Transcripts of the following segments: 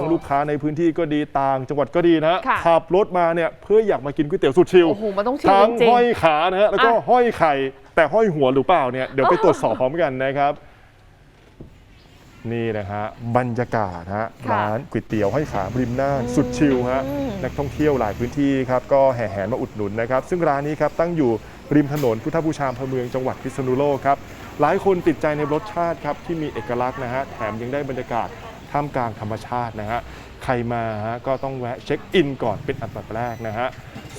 ทั้งลูกค้าในพื้นที่ก็ดีต่างจังหวัดก็ดีนะฮะค่ะขับรถมาเนี่ยเพื่ออยากมากินก๋วยเตี๋ยวสุดชิลโอ้โหมันต้องชิลทั้งจริงห้อยขานะฮะแล้วก็อะ ห้อยไข่ แต่ห้อยหัวหรือเปล่าเนี่ยเดี๋ยวไปตรวจสอบพร้อมกันนะครับ นี่นะฮะบรรยากาศฮะค่ะร้านก๋วยเตี๋ยวห้อยขาริมน่านสุดชิลฮะอืมนักท่องเที่ยวหลายพื้นที่ครับก็แห่แหนมาอุดหนุนนะครับ ซึ่งร้านนี้ครับตั้งอยู่ริมถนนพุทธบูชาอำเภอเมืองจังหวัดพิษณุโลกครับหลายคนติดใจในรสชาติครับที่มีเอกลักษณ์นะฮะแถมยังได้บรรยากาศ ท่ามกลางธรรมชาตินะฮะใครมาฮะก็ต้องแวะเช็คอินก่อนเป็นอันดับแรกนะฮะ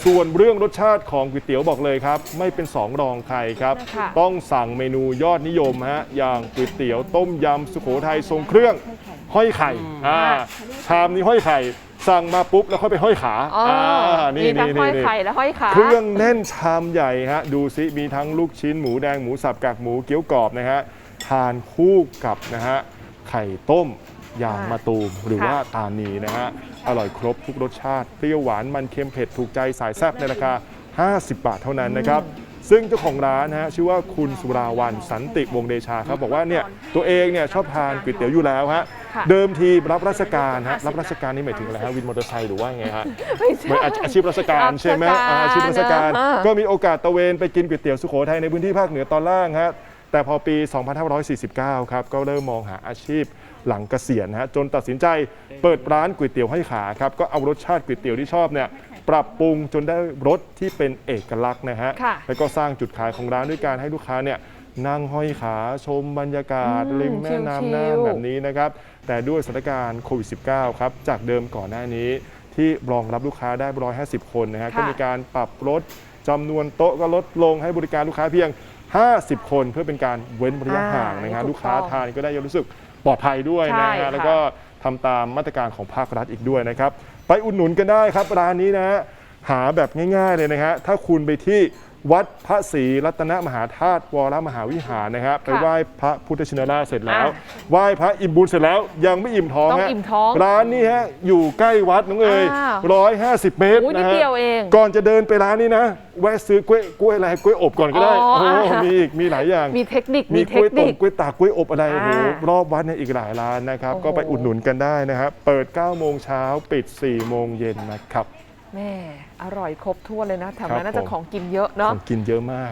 ส่วนเรื่องรสชาติของก๋วยเตี๋ยวบอกเลยครับ ไม่เป็นสองรองใครครับ ค่ะ ต้องสั่งเมนูยอดนิยมฮะอย่างก๋วยเตี๋ยวต้มยำสุโขทัยทรงเครื่องห้อยไข่อ่าชามนี้ห้อยไข่ สั่งมาปุ๊บแล้วค่อยไปห้อยขาอ๋ออนี่มีทั้งนี่ห้อยนี่ ไข่และห้อยขา เครื่องแน่นชามใหญ่ฮะดูซิมีทั้งลูกชิ้นหมูแดงหมูสับกากหมูเกี๊ยวกรอบนะฮะทานคู่กับนะฮะไข่ต้ม ยางค่ะมะตูมหรือค่ะว่าตานีนะฮะอร่อยครบทุกรสชาติเปรี้ยวหวานมันเค็มเผ็ดถูกใจสายแซ่บในราคา 50 บาทเท่านั้นนะครับซึ่งเจ้าของร้านนะฮะชื่อว่าคุณสุราวันสันติวงศ์เดชาครับบอกว่าเนี่ยตัวเองเนี่ยชอบทานก๋วยเตี๋ยวอยู่แล้วฮะค่ะเดิมทีรับราชการฮะรับราชการนี่หมายถึงอะไรฮะวินมอเตอร์ไซค์หรือว่าไงฮะไม่เหมือนใช่อาอาชีพราชการใช่ไหมอ่าอาชีพราชการอ่าก็มีโอกาสตะเวนไปกินก๋วยเตี๋ยวสุโขทัยในพื้นที่ภาคเหนือตอนล่างฮะแต่พอปี 2549 ครับก็เริ่มมองหาอาชีพ หลังเกษียณฮะจนตัดสินใจเปิดร้านก๋วยเตี๋ยวให้ขาครับก็เอารสชาติก๋วยเตี๋ยวที่ชอบเนี่ยปรับปรุงจนได้รสที่เป็นเอกลักษณ์นะฮะค่ะแล้วก็สร้างจุดขายของร้านด้วยการให้ลูกค้าเนี่ยนั่งห้อยขาชมบรรยากาศอืมริมแม่น้ำน่าชินลๆแบบนี้นะครับ แต่ด้วยสถานการณ์โควิด -19 ครับ จากเดิมก่อนหน้านี้ ที่รองรับลูกค้าได้ 150 คนนะฮะ ค่ะ ก็มีการปรับลดจำนวนโต๊ะก็ลดลงให้บริการลูกค้าเพียง 50 คนเพื่อเป็นการเว้นระยะห่างนะฮะอ่าลูกค้าถูกต้องทานก็ได้รู้สึก ปลอดภัยด้วยนะใช่ฮะค่ะ แล้วก็ทำตามมาตรการของภาครัฐอีกด้วยนะครับ ไปอุดหนุนกันได้ครับร้านนี้นะฮะหาแบบง่ายๆเลยนะฮะถ้าคุณไปที่ วัดพระศรีรัตนมหาธาตุวรมหาวิหารนะฮะไปไหว้พระพุทธชินราชเสร็จแล้วอะไหว้พระอิ่มบุญเสร็จแล้ว ยังไม่อิ่มท้องต้องฮะอิ่มท้องร้านนี้ฮะอยู่ใกล้วัดน้องเอ๋ยอ้าวร้อยห้าสิบเมตรอุ๊ยนินะดฮะเดียวเองก่อนจะเดินไปร้านนี้นะแวะซื้อกล้วยกล้วยอะไรกล้วยอบก่อนก็ได้อ๋อโอ้โหอะมีอีกมีหลายอย่างมีเทคนิคมีมีกเทล้วยคต้นิมคกล้วยตากกล้วยอบอะไรโอ้โหอ่ารอบวัดเนี่ยอีกหลายร้านนะครับโอ้โหก็ไปอุดหนุนกันได้นะครับเปิด9โมงเช้าปิด4โมงเย็นนะครับ แม่อร่อยครบถ้วนเลยนะแถวครับนั้นน่าจะผมของกินเยอะขเนาะองกินเยอะมาก